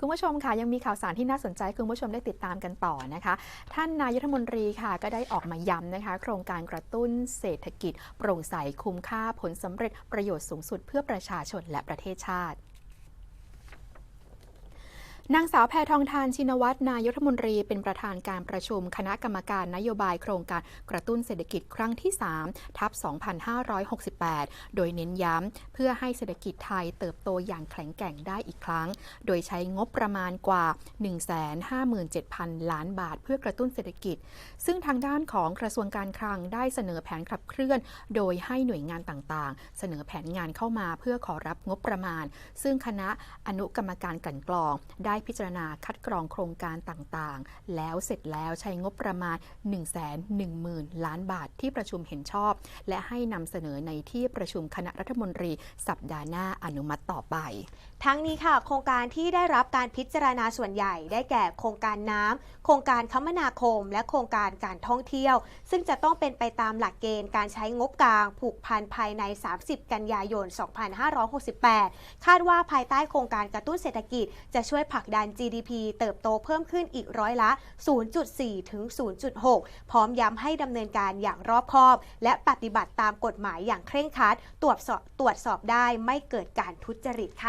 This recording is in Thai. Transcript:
คุณผู้ชมค่ะยังมีข่าวสารที่น่าสนใจคุณผู้ชมได้ติดตามกันต่อนะคะ ท่านนายรัฐมนตรีค่ะก็ได้ออกมาย้ำนะคะ โครงการกระตุ้นเศรษฐกิจ โปร่งใสคุ้มค่าผลสำเร็จประโยชน์สูงสุดเพื่อประชาชนและประเทศชาติ นางสาวแพทองทานชินวัตรนายรัฐมนตรีเป็นประธานการประชุม คณะกรรมการนโยบายโครงการกระตุ้นเศรษฐกิจครั้งที่ 3 ทับ 2568 โดยเน้นย้ำเพื่อให้เศรษฐกิจไทยเติบโตอย่างแข็งแกร่งได้อีกครั้ง โดยใช้งบประมาณกว่า 157,000 ล้านบาท เพื่อกระตุ้นเศรษฐกิจ ซึ่งทางด้านของกระทรวงการคลังได้เสนอแผนขับเคลื่อน โดยให้หน่วยงานต่างๆ เสนอแผนงานเข้ามาเพื่อขอรับงบประมาณ ซึ่งคณะอนุกรรมการกลั่นกรองได้พิจารณาคัดกรองโครงการต่างๆ แล้วเสร็จแล้วใช้งบประมาณ 110,000 ล้านบาทที่ประชุมเห็นชอบ และให้นำเสนอในที่ประชุมคณะรัฐมนตรี สัปดาห์หน้าอนุมัติต่อไป ทั้งนี้ค่ะ โครงการที่ได้รับการพิจารณาส่วนใหญ่ ได้แก่โครงการน้ำโครงการคมนาคม และโครงการการท่องเที่ยว ซึ่งจะต้องเป็นไปตามหลักเกณฑ์การใช้งบกลางผูกพันภายใน 30 กันยายน 2568 คาดว่าภายใต้โครงการกระตุ้นเศรษฐกิจจะช่วยผลักดัน GDP เติบโตเพิ่มขึ้นอีกร้อยละ 0.4 ถึง 0.6 พร้อมย้ำให้ดำเนินการอย่างรอบคอบ และปฏิบัติตามกฎหมายอย่างเคร่งครัดตรวจสอบตรวจสอบได้ไม่เกิดการทุจริตค่ะ